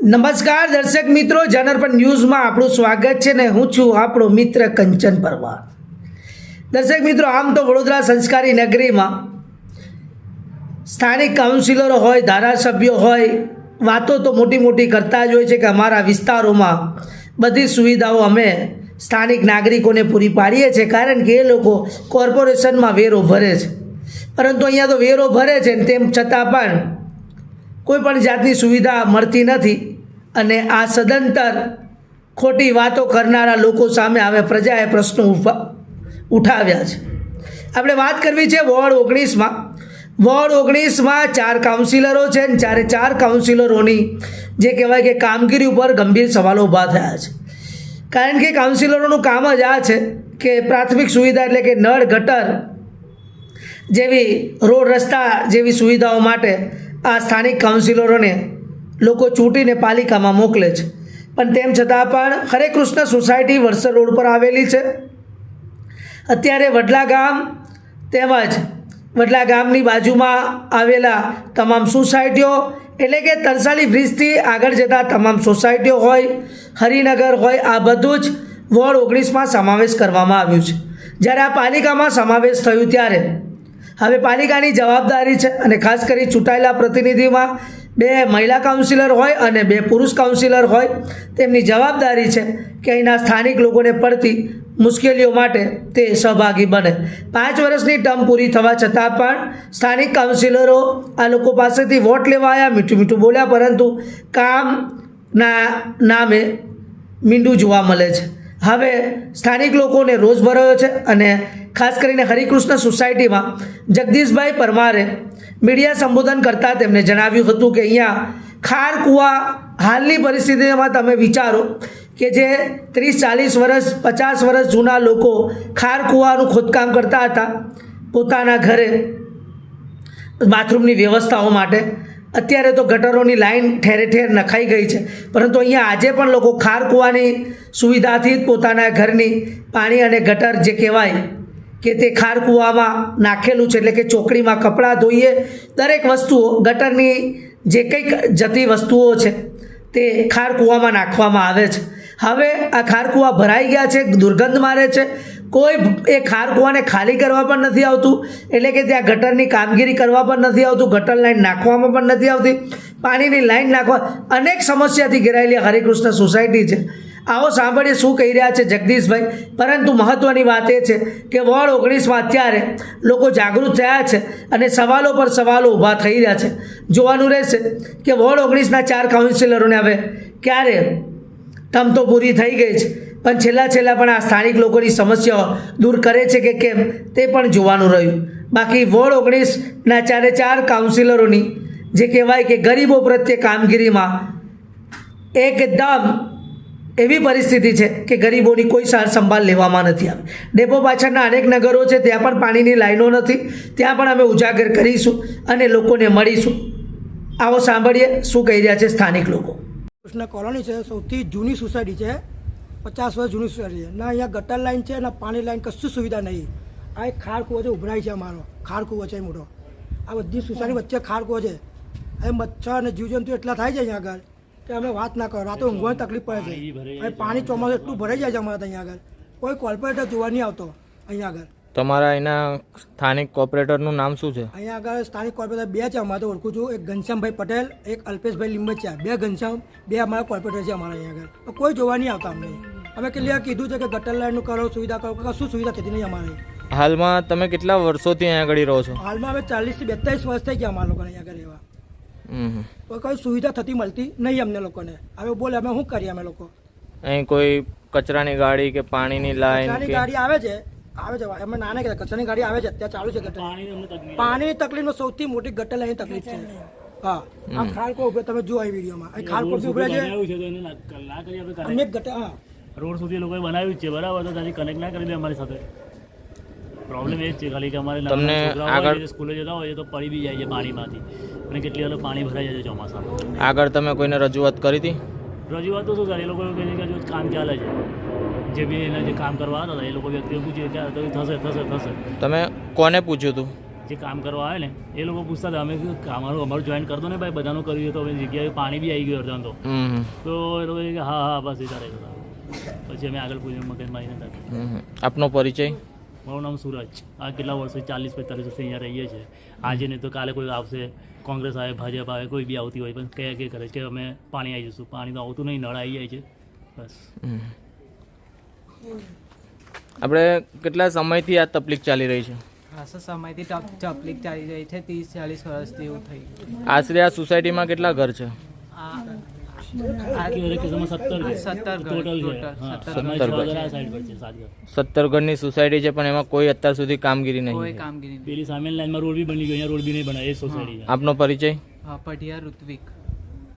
નમસ્કાર દર્શક મિત્રો જનરપન ન્યૂઝમાં આપણું સ્વાગત છે ને હું છું આપણો મિત્ર કંચન પરમાર. દર્શક મિત્રો, આમ તો વડોદરા સંસ્કારી નગરીમાં સ્થાનિક કાઉન્સિલરો હોય, ધારાસભ્યો હોય, વાતો તો મોટી મોટી કરતા જ હોય છે કે અમારા વિસ્તારોમાં બધી સુવિધાઓ અમે સ્થાનિક નાગરિકોને પૂરી પાડીએ છીએ કારણ કે એ લોકો કોર્પોરેશનમાં વેરો ભરે છે. પરંતુ અહીંયા તો વેરો ભરે છે તેમ છતાં પણ કોઈ પણ જાતની સુવિધા મળતી નથી અને આ સદંતર ખોટી વાતો કરનારા લોકો સામે હવે પ્રજાએ પ્રશ્નો ઉઠાવ્યા છે. આપણે વાત કરવી છે વોર્ડ ઓગણીસમાં. વોર્ડ ઓગણીસમાં ચાર કાઉન્સિલરો છે ને ચારે ચાર કાઉન્સિલરોની જે કહેવાય કે કામગીરી ઉપર ગંભીર સવાલો ઊભા થયા છે. કારણ કે કાઉન્સિલરોનું કામ જ આ છે કે પ્રાથમિક સુવિધા એટલે કે નળ, ગટર જેવી રોડ રસ્તા જેવી સુવિધાઓ માટે આ સ્થાનિક કાઉન્સિલરોને લોકો ચૂંટીને પાલિકામાં મોકલે છે. પણ તેમ છતાં પણ હરે કૃષ્ણ સોસાયટી વડસર રોડ પર આવેલી છે. અત્યારે વડલા ગામ તેમજ વડલા ગામની બાજુમાં આવેલા તમામ સોસાયટીઓ એટલે કે તરસાલી બ્રિજથી આગળ જતા તમામ સોસાયટીઓ હોય, હરિનગર હોય, આ બધું જ વોર્ડ ઓગણીસમાં સમાવેશ કરવામાં આવ્યું છે. જ્યારે આ પાલિકામાં સમાવેશ થયું ત્યારે હવે પાલિકાની જવાબદારી છે અને ખાસ કરી ચૂંટાયેલા પ્રતિનિધિમાં બે મહિલા કાઉન્સિલર હોય અને બે પુરુષ કાઉન્સિલર હોય, તેમની જવાબદારી છે કે અહીંના સ્થાનિક લોકોને પડતી મુશ્કેલીઓ માટે તે સહભાગી બને. પાંચ વર્ષની ટર્મ પૂરી થવા છતાં પણ સ્થાનિક કાઉન્સિલરો આ લોકો પાસેથી વોટ લેવા આવ્યા, મીઠું મીઠું બોલ્યા, પરંતુ કામના નામે મીંડું જોવા મળે છે. હવે સ્થાનિક લોકોને રોજ ભરાયો છે અને ખાસ કરીને હરિકૃષ્ણ સોસાયટીમાં જગદીશભાઈ પરમારે મીડિયા સંબોધન કરતાં તેમણે જણાવ્યું હતું કે અહીંયા ખાર કૂવા હાલની પરિસ્થિતિમાં તમે વિચારો કે જે ત્રીસ, ચાલીસ વર્ષ, પચાસ વર્ષ જૂના લોકો ખાર કૂવાનું ખોદકામ કરતા હતા પોતાના ઘરે બાથરૂમની વ્યવસ્થાઓ માટે. અત્યારે તો ગટરોની લાઈન ઠેરે ઠેર નખાઈ ગઈ છે. પરંતુ અહીંયા આજે પણ લોકો ખાર કૂવાની સુવિધાથી જ પોતાના ઘરની પાણી અને ગટર જે કહેવાય કે તે ખાર કૂવામાં નાખેલું છે, એટલે કે ચોકડીમાં કપડાં ધોઈએ, દરેક વસ્તુઓ, ગટરની જે કંઈક જતી વસ્તુઓ છે તે ખાર કૂવામાં નાખવામાં આવે છે. હવે આ ખાર કૂવા ભરાઈ ગયા છે, દુર્ગંધ મારે છે કોઈ એ ખારકુવાને ખાલી કરવા પણ નથી આવતું. એટલે કે ત્યાં ગટરની કામગીરી કરવા પણ નથી આવતું, ગટર લાઈન નાખવામાં પણ નથી આવતી, પાણીની લાઈન નાખવા. અનેક સમસ્યાથી ઘેરાયેલી હરિકૃષ્ણ સોસાયટી છે. આવો સાંભળીએ શું કહી રહ્યા છે જગદીશભાઈ. પરંતુ મહત્ત્વની વાત એ છે કે વોર્ડ ઓગણીસમાં અત્યારે લોકો જાગૃત થયા છે અને સવાલો પર સવાલો ઊભા થઈ રહ્યા છે. જોવાનું રહેશે કે વોર્ડ ઓગણીસના ચાર કાઉન્સિલરોને હવે ક્યારે તમ તો પૂરી થઈ ગઈ છે. પણ છેલ્લા છેલ્લા પણ આ સ્થાનિક લોકોની સમસ્યાઓ દૂર કરે છે કે કેમ તે પણ જોવાનું રહ્યું. બાકી વોર્ડ ઓગણીસના ચારે ચાર કાઉન્સિલરોની જે કહેવાય કે ગરીબો પ્રત્યે કામગીરીમાં એકદમ એવી પરિસ્થિતિ છે કે ગરીબોની કોઈ સાર સંભાળ લેવામાં નથી આવી. ડેપો પાછળના અનેક નગરો છે, ત્યાં પણ પાણીની લાઈનો નથી. ત્યાં પણ અમે ઉજાગર કરીશું અને લોકોને મળીશું. આવો સાંભળીએ શું કહી રહ્યા છે સ્થાનિક લોકો. કૃષ્ણ કોલોની છે, સૌથી જૂની સોસાયટી છે. પચાસ વર્ષ જૂની સોસાયટી ના અહીંયા ગટર લાઈન છે ના પાણી લાઈન કશું સુવિધા નહીં. આ એક કૂવો છે ઉભરાય છે અમારો. ખાડ કૂવો છે મોટો. આ બધી સુસાની વચ્ચે કૂવો છે. હવે મચ્છર અને જીવજંતુ એટલા થાય છે અહીંયા આગળ કે અમે વાત ના કરો. રાતે ઊંઘવાની તકલીફ પડે છે. હવે પાણી ચોમાસું એટલું ભરાઈ જાય છે અમારે અહીંયા આગળ. કોઈ કોર્પોરેટર જોવા નહીં આવતો અહીંયા આગળ. તમારા અહીંના સ્થાનિક કોર્પોરેટરનું નામ શું છે? અહીંયા આગળ સ્થાનિક કોર્પોરેટર બે છે અમારે તો ઓળખું છું. એક ઘનશ્યામભાઈ પટેલ એક અલ્પેશભાઈ લીંબચિયા બે ઘનશ્યામ બે અમારા કોર્પોરેટર છે અમારા અહીંયા આગળ. કોઈ જોવા નહીં આવતા અમને. અમે કેટલી કીધું છે કે ગટર લાઈનનું કરો સુવિધા કરો. કશું સુવિધા થતી નહીં અમારે? હાલમાં તમે કેટલા વર્ષોથી અહીંયા આગળ રહો છો? હાલમાં અમે ચાલીસથી બેતાલીસ વર્ષ થઈ ગયા અમારા લોકોને અહીંયા આગળ રહેવા. હમ. તો કોઈ સુવિધા થતી મળતી નહીં અમને લોકોને. હવે બોલે અમે શું કરીએ અમે લોકો? અહીં કોઈ કચરાની ગાડી કે પાણીની લાઈન કચરાની ગાડી આવે છે. આવે છે અમે નાના કે કચરાની ગાડી આવે છે અત્યારે ચાલુ છે ગટર. પાણીની તકલીફમાં સૌથી મોટી ગટર લાઈનની તકલીફ છે. હા. આ ખાલકો ઉભરે તમે જો આ વિડીયોમાં. બી ઉભરે છે. અનેક ગટર હા. રોડ સુધી લોકોએ બનાવ્યું છે. બરાબર તો ત્યાંથી કનેક્ટ ના કરી દે અમારી સાથે. પ્રોબ્લેમ એ જ છે ખાલી કે અમારે તમને આગળ- સ્કૂલે જતા હોય તો પડી બી જાય છે પાણીમાંથી. અને કેટલી વાર પાણી ભરાઈ જાય છે ચોમાસામાં. આગળ તમે કોઈને રજૂઆત કરી હતી? રજૂઆત તો શું કરે એ લોકો કહે છે કે હજુ કામ ચાલે છે. જે બી એને જે કામ કરવા હતા એ લોકો વ્યક્તિઓ પૂછ્યું કે તો થશે થશે થશે. તમે કોને પૂછ્યું હતું? જે કામ કરવા આવે ને એ લોકો પૂછતા હતા. અમે અમારું અમારું જોઈન કરતો ને ભાઈ બધાનું કર્યું તો જગ્યાએ પાણી બી આવી ગયું અડધાં તો. તો એ લોકો કે હા હા બસ એ તારે પછી અમે આગળ પૂછ્યું મગજ મારી હતા હમ. આપનો પરિચય? મારું નામ સુરજ. આ કેટલા વર્ષો ચાલીસ પિસ્તાલીસ વર્ષથી અહીંયા રહીએ છીએ. આજે નહીં તો કાલે કોઈ આવશે કોંગ્રેસ આવે ભાજપ આવે કોઈ બી આવતી હોય પણ કહે કે કરે છે કે અમે પાણી આવી જઈશું પાણી તો આવતું નહીં નળ આવી જાય છે. બસ. આપણે કેટલા સમયથી આ તકલીફ ચાલી રહી છે? ખાસા સમયથી તકલીફ ચાલી રહી છે. ત્રીસ ચાલીસ વર્ષથી એવું થઈ આશરે આ સોસાયટીમાં કેટલા ઘર છે? આ સત્તર ઘરની સોસાયટી છે પણ એમાં કોઈ અત્યાર સુધી કામગીરી કોઈ નહીં કામગીરી પેલી સામે લાઈનમાં રોડ બી બની ગયો રોડ બી નહીં બનાવે એ સોસાયટી આપનો પરિચય? પઢિયા ઋત્વિક.